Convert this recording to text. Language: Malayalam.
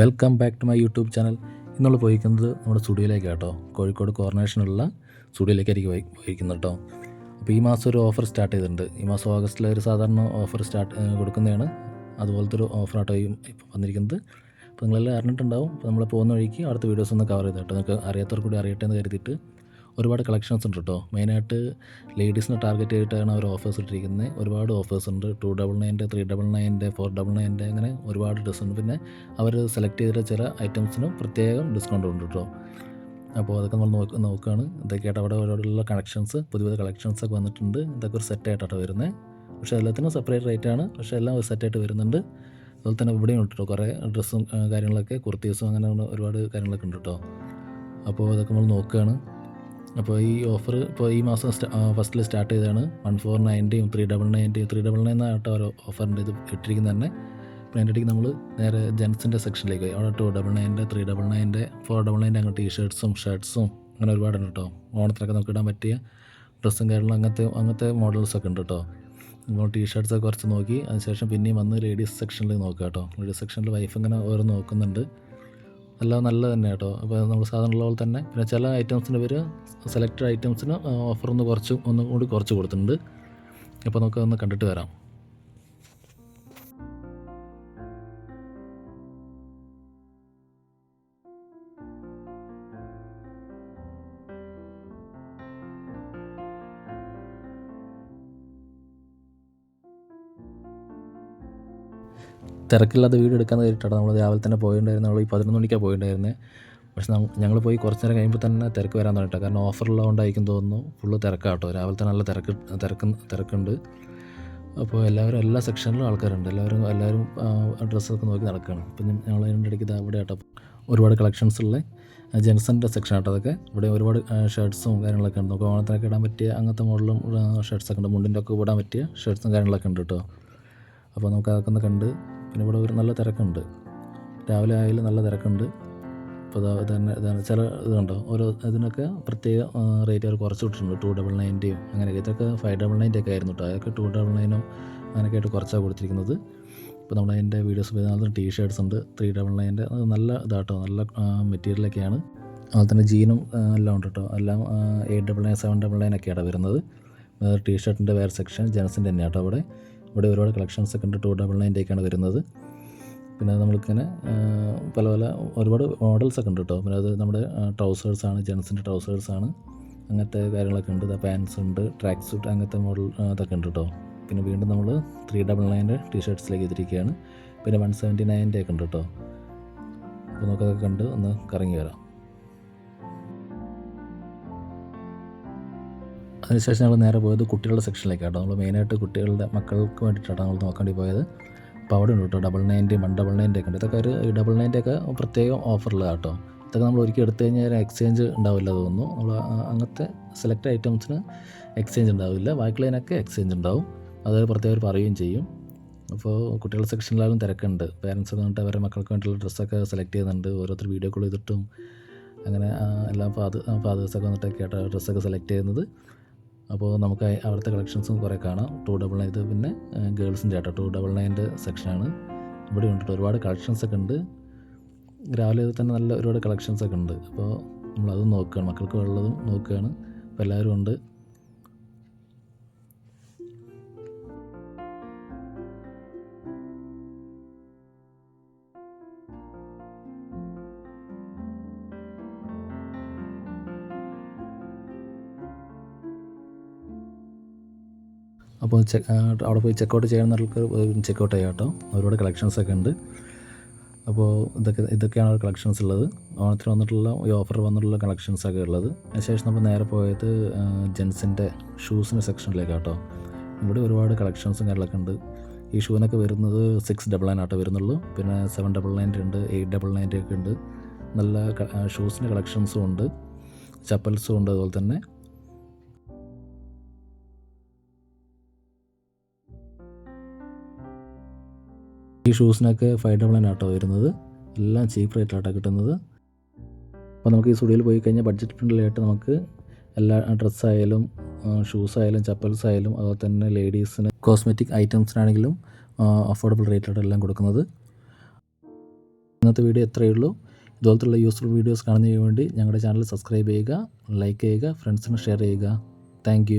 Welcome back to my YouTube channel ഇന്നുള്ള പോയിക്കുന്നത് നമ്മുടെ സ്റ്റുഡിയോയിലേക്ക് കേട്ടോ കോഴിക്കോട് കോർണേഷനുള്ള സ്റ്റുഡിയോയിലേക്കായിരിക്കും പോയി പോയിരിക്കുന്നത് കേട്ടോ അപ്പോൾ ഈ മാസം ഒരു ഓഫർ സ്റ്റാർട്ട് ചെയ്തിട്ടുണ്ട്. ഈ മാസം ഓഗസ്റ്റിൽ ഒരു സാധാരണ ഓഫർ സ്റ്റാർട്ട് കൊടുക്കുന്നതാണ്. അതുപോലത്തെ ഒരു ഓഫറാട്ടോ ഇപ്പോൾ വന്നിരിക്കുന്നത്. അപ്പോൾ നിങ്ങളെല്ലാം അറിഞ്ഞിട്ടുണ്ടാവും. അപ്പോൾ നമ്മൾ പോകുന്ന വഴിക്ക് അടുത്ത വീഡിയോസ് ഒന്ന് കവർ ചെയ്ത് നിങ്ങൾക്ക് അറിയാത്തവർ കൂടി അറിയട്ടെ എന്ന് കരുതിയിട്ട് ഒരുപാട് കളക്ഷൻസ് ഉണ്ട് കേട്ടോ. മെയിനായിട്ട് ലേഡീസിനെ ടാർഗറ്റ് ചെയ്തിട്ടാണ് അവർ ഓഫേഴ്സ് ഇട്ടിരിക്കുന്നത്. ഒരുപാട് ഓഫേഴ്സ് ഉണ്ട്. ടു ഡബിൾ നയന്റെ ത്രീ ഡബിൾ നയന്റെ ഫോർ ഡബിൾ നയന്റെ അങ്ങനെ ഒരുപാട് ഡ്രസ്സ് ഉണ്ട്. പിന്നെ അവർ സെലക്ട് ചെയ്തിട്ട് ചില ഐറ്റംസിനും പ്രത്യേകം ഡിസ്കൗണ്ട് ഉണ്ട് കേട്ടോ. അപ്പോൾ അതൊക്കെ നമ്മൾ നോക്ക് നോക്കുകയാണ്. ഇതൊക്കെയായിട്ട് അവിടെ ഒരുപാടുള്ള കളക്ഷൻസ് പുതിയ പുതിയ കളക്ഷൻസ് ഒക്കെ വന്നിട്ടുണ്ട്. ഇതൊക്കെ ഒരു സെറ്റായിട്ടാണ് വരുന്നത് പക്ഷേ എല്ലാത്തിനും സെപ്പറേറ്റ് റേറ്റ് ആണ്. പക്ഷേ എല്ലാം ഒരു സെറ്റായിട്ട് വരുന്നുണ്ട്. അതുപോലെ തന്നെ ഇവിടെയും ഉണ്ട് കേട്ടോ. കുറേ ഡ്രസ്സും കാര്യങ്ങളൊക്കെ കുർത്തീസും അങ്ങനെ ഒരുപാട് കാര്യങ്ങളൊക്കെ ഉണ്ട് കേട്ടോ. അപ്പോൾ അതൊക്കെ നമ്മൾ നോക്കുകയാണ്. അപ്പോൾ ഈ ഓഫർ ഇപ്പോൾ ഈ മാസം ഫസ്റ്റിൽ സ്റ്റാർട്ട് ചെയ്തതാണ് വൺ ഫോർ നയന്റിയും ത്രീ ഡബിൾ നയന്റിയും ത്രീ ഡബിൾ നയൻ ആയിട്ട് ഓരോ ഓഫറിന്റെ ഇത് ഇട്ടിരിക്കുന്നത് തന്നെ. അപ്പോൾ അതിന്റെ ഇടയ്ക്ക് നമ്മൾ നേരെ ജെൻസിന്റെ സെക്ഷനിലേക്ക് പോയി. അവിടെ ടു ഡബിൾ നയന്റെ ത്രീ ഡബിൾ നയന്റെ ഫോർ ഡബിൾ നയന്റെ അങ്ങനെ ടീഷർട്ട്സും ഷർട്ട്സും അങ്ങനെ ഒരുപാടുണ്ട് കേട്ടോ. ഓണത്തിനൊക്കെ നമുക്ക് ഇടാൻ പറ്റിയ ഡ്രസ്സും കാര്യങ്ങളും അങ്ങനത്തെ അങ്ങനത്തെ മോഡൽസൊക്കെ ഉണ്ട് കേട്ടോ. നമ്മൾ ടീഷർട്ട്സൊക്കെ കുറച്ച് നോക്കി. അതിനുശേഷം പിന്നെയും വന്ന് ലേഡീസ് സെക്ഷനിൽ നോക്കുക കേട്ടോ. ലേഡീസ് സെക്ഷനിൽ വൈഫ് ഇങ്ങനെ ഓരോ നോക്കുന്നുണ്ട്. എല്ലാം നല്ലത് തന്നെ കേട്ടോ. അപ്പോൾ നമ്മൾ സാധാരണ പോലെ തന്നെ. പിന്നെ ചില ഐറ്റംസിന് പേര് സെലക്റ്റഡ് ഐറ്റംസിന് ഓഫർ ഒന്ന് കുറച്ച് ഒന്നും കൂടി കുറച്ച് കൊടുത്തിട്ടുണ്ട്. അപ്പോൾ നമുക്ക് ഒന്ന് കണ്ടിട്ട് വരാം. തിരക്കില്ലാതെ വീട് എടുക്കാൻ കയറിയിട്ടാണ് നമ്മൾ രാവിലെ തന്നെ പോയിട്ടുണ്ടായിരുന്നു നമ്മൾ ഈ പതിനൊന്ന് മണിക്കാണ് പോയിട്ടുണ്ടായിരുന്നത് പക്ഷെ ഞങ്ങൾ പോയി കുറച്ച് നേരം കഴിയുമ്പോൾ തന്നെ തിരക്ക് വരാൻ തുടങ്ങിട്ടോ. കാരണം ഓഫറുള്ളതുകൊണ്ടായിരിക്കും തോന്നുന്നു. ഫുള്ള് തിരക്കാട്ടോ. രാവിലെ തന്നെ നല്ല തിരക്ക് തിരക്ക് തിരക്കുണ്ട്. അപ്പോൾ എല്ലാവരും എല്ലാ സെക്ഷനിലും ആൾക്കാരുണ്ട്. എല്ലാവരും എല്ലാവരും ഡ്രസ്സൊക്കെ നോക്കി നടക്കുകയാണ് അപ്പം ഞങ്ങൾ അതിന്റെ ഇടയ്ക്ക് അവിടെ ആട്ടോ. ഒരുപാട് കളക്ഷൻസ് ഉള്ള. ജെൻസന്റെ സെക്ഷൻ ആട്ടോ അതൊക്കെ. ഇവിടെ ഒരുപാട് ഷർട്ട്സും കാര്യങ്ങളൊക്കെ ഉണ്ട്. നമുക്ക് ഓണത്തിനൊക്കെ ഇടാൻ പറ്റിയ അങ്ങനത്തെ മോഡലും ഷർട്ട്സൊക്കെ ഉണ്ട് മുണ്ടിന്റെ ഒക്കെ ഇടാൻ പറ്റിയ ഷർട്ട്സും കാര്യങ്ങളൊക്കെ ഉണ്ട് കേട്ടോ. അപ്പോൾ നമുക്ക് അതൊക്കെ ഒന്ന് കണ്ട് പിന്നെ ഇവിടെ ഒരു നല്ല തിരക്കുണ്ട്. രാവിലെ ആയാലും നല്ല തിരക്കുണ്ട്. ഇപ്പോൾ തന്നെ ചില ഇത് കണ്ടോ? ഓരോ ഇതിനൊക്കെ പ്രത്യേക റേറ്റ് അവർ കുറച്ച് വിട്ടിട്ടുണ്ട്. ടു ഡബിൾ നയന്റിയും അങ്ങനെയൊക്കെ. ഇതൊക്കെ ഫൈവ് ഡബിൾ നയന്റി ഒക്കെ ആയിരുന്നു കേട്ടോ അതൊക്കെ ടു ഡബിൾ നയനും അങ്ങനെയൊക്കെ ആയിട്ട് കുറച്ചാണ് കൊടുത്തിരിക്കുന്നത്. ഇപ്പോൾ നമ്മുടെ അതിന്റെ വീഡിയോസ് പതിനാല് ടീ ഷർട്ട്സ് ഉണ്ട് ത്രീ ഡബിൾ നയന്റെ അത് നല്ല ഇതാട്ടോ. നല്ല മെറ്റീരിയലൊക്കെയാണ് അതുപോലെ തന്നെ ജീനും എല്ലാം ഉണ്ട് കേട്ടോ എല്ലാം eight double nine seven double nine ഒക്കെയാണ് വരുന്നത്. ടീ ഷർട്ടിന്റെ വേറെ സെക്ഷൻ ജെൻസിന്റെ തന്നെയാണ് കേട്ടോ അവിടെ. ഇവിടെ ഒരുപാട് കളക്ഷൻസ് ഒക്കെ ഉണ്ട്. ടു ഡബിൾ നയന്റെയൊക്കെയാണ് വരുന്നത്. പിന്നെ നമ്മൾക്കിങ്ങനെ പല പല ഒരുപാട് മോഡൽസ് ഒക്കെ ഉണ്ട് കേട്ടോ പിന്നെ അത് നമ്മുടെ ട്രൗസേഴ്സാണ് ജെൻസിന്റെ ട്രൗസേഴ്സാണ് അങ്ങനത്തെ കാര്യങ്ങളൊക്കെ ഉണ്ട്. പാൻസ് ഉണ്ട് ട്രാക്ക് സൂട്ട് അങ്ങനത്തെ മോഡൽ അതൊക്കെ ഉണ്ട് കേട്ടോ പിന്നെ വീണ്ടും നമ്മൾ ത്രീ ഡബിൾ നയന്റെ ടീഷർട്ട്സിലേക്ക് എത്തിയിരിക്കുകയാണ്. പിന്നെ വൺ സെവന്റി നയന്റെ ഒക്കെ ഉണ്ട് കേട്ടോ അപ്പോൾ നമുക്കതൊക്കെ കണ്ട് ഒന്ന് കറങ്ങി വരാം. അതിനുശേഷം ഞങ്ങൾ നേരെ പോയത് കുട്ടികളുടെ സെക്ഷനിലേക്കാണ് നമ്മൾ മെയിനായിട്ട് കുട്ടികളുടെ മക്കൾക്ക് വേണ്ടിയിട്ടാണ് നമ്മൾ നോക്കേണ്ടി പോയത്. അപ്പോൾ അവിടെ ഉണ്ട് കേട്ടോ double ninety one double ninety ഒക്കെ ഉണ്ട്. ഇതൊക്കെ ഒരു ഡബിൾ നയന്റി ഒക്കെ പ്രത്യേകം ഓഫറിലാണ് കേട്ടോ. ഇതൊക്കെ നമ്മൾ ഒരിക്കൽ എടുത്തു കഴിഞ്ഞാൽ എക്സ്ചേഞ്ച് ഉണ്ടാവില്ല തോന്നുന്നു. നമ്മൾ അങ്ങനത്തെ സെലക്ട് ഐറ്റംസിന് എക്സ്ചേഞ്ച് ഉണ്ടാവില്ല. ബാക്കിയുള്ളതിനൊക്കെ എക്സ്ചേഞ്ച് ഉണ്ടാവും. അത് പ്രത്യേകം അവർ പറയുകയും ചെയ്യും. അപ്പോൾ കുട്ടികളുടെ സെക്ഷനിലായാലും തിരക്കുണ്ട്. പേരൻസ് ഒക്കെ വന്നിട്ട് അവരുടെ മക്കൾക്ക് വേണ്ടിയുള്ള ഡ്രസ്സൊക്കെ സെലക്ട് ചെയ്യുന്നുണ്ട്. ഓരോരുത്തർ വീഡിയോ കോൾ ചെയ്തിട്ടും അങ്ങനെ എല്ലാ ഫാദ ഫാദേഴ്സൊക്കെ വന്നിട്ടൊക്കെ ആയിട്ട് ഡ്രസ്സൊക്കെ സെലക്ട് ചെയ്യുന്നത്. അപ്പോൾ നമുക്ക് അവിടുത്തെ കളക്ഷൻസും കുറേ കാണാം. ടു ഡബിൾ നയൻ പിന്നെ ഗേൾസിന്റെ ആട്ടോ. ടു ഡബിൾ നയന്റെ സെക്ഷനാണ് ഇവിടെ ഉണ്ട് ഒരുപാട് കളക്ഷൻസ് ഒക്കെ ഉണ്ട്. രാവിലെ തന്നെ നല്ല ഒരുപാട് കളക്ഷൻസ് ഒക്കെ ഉണ്ട്. അപ്പോൾ നമ്മളതും നോക്കുകയാണ്. മക്കൾക്ക് ഉള്ളതും നോക്കുകയാണ്. അപ്പോൾ എല്ലാവരും ഉണ്ട്. അപ്പോൾ ചെക്ക് അവിടെ പോയി ചെക്കൗട്ട് ചെയ്യുന്നവർക്ക് ചെക്കൗട്ട് ചെയ്യാം കേട്ടോ. ഒരുപാട് കളക്ഷൻസ് ഒക്കെ ഉണ്ട്. അപ്പോൾ ഇതൊക്കെ ഇതൊക്കെയാണ് കളക്ഷൻസ് ഉള്ളത്. ഓണത്തിന് വന്നിട്ടുള്ള ഈ ഓഫർ വന്നിട്ടുള്ള കളക്ഷൻസ് ഒക്കെ ഉള്ളത്. അതിനുശേഷം നമ്മൾ നേരെ പോയത് ജെൻസിന്റെ ഷൂസിന്റെ സെക്ഷനിലേക്ക് കേട്ടോ. ഇവിടെ ഒരുപാട് കളക്ഷൻസും കാര്യങ്ങളൊക്കെ ഉണ്ട്. ഈ ഷൂവിനൊക്കെ വരുന്നത് സിക്സ് ഡബിൾ നയൻ ആട്ടോ വരുന്നുള്ളൂ. പിന്നെ സെവൻ ഡബിൾ നയന്റെ ഉണ്ട് എയ്റ്റ് ഡബിൾ നയന്റെ ഒക്കെ ഉണ്ട്. നല്ല ഷൂസിന്റെ കളക്ഷൻസും ഉണ്ട്. ചപ്പൽസും ഉണ്ട് അതുപോലെ തന്നെ. ഈ ഷൂസിനൊക്കെ ഫൈവ് ഡബിൾ നയൻ ആട്ടോ വരുന്നത്. എല്ലാം ചീപ്പ് റേറ്റിലാട്ടോ കിട്ടുന്നത്. അപ്പോൾ നമുക്ക് ഈ സ്റ്റുഡിയോയിൽ പോയി കഴിഞ്ഞാൽ ബഡ്ജറ്റ് ഫ്രണ്ട്ലിയായിട്ട് നമുക്ക് എല്ലാ ഡ്രസ്സായാലും ഷൂസായാലും ചപ്പൽസ് ആയാലും അതുപോലെ തന്നെ ലേഡീസിന് കോസ്മെറ്റിക് ഐറ്റംസിനാണെങ്കിലും അഫോർഡബിൾ റേറ്റിലാണ് എല്ലാം കൊടുക്കുന്നത്. ഇന്നത്തെ വീഡിയോ എത്രയേ ഉള്ളൂ. ഇതുപോലത്തുള്ള യൂസ്ഫുൾ വീഡിയോസ് കാണുന്നതിന് വേണ്ടി ഞങ്ങളുടെ ചാനൽ സബ്സ്ക്രൈബ് ചെയ്യുക ലൈക്ക് ചെയ്യുക ഫ്രണ്ട്സിന് ഷെയർ ചെയ്യുക. താങ്ക്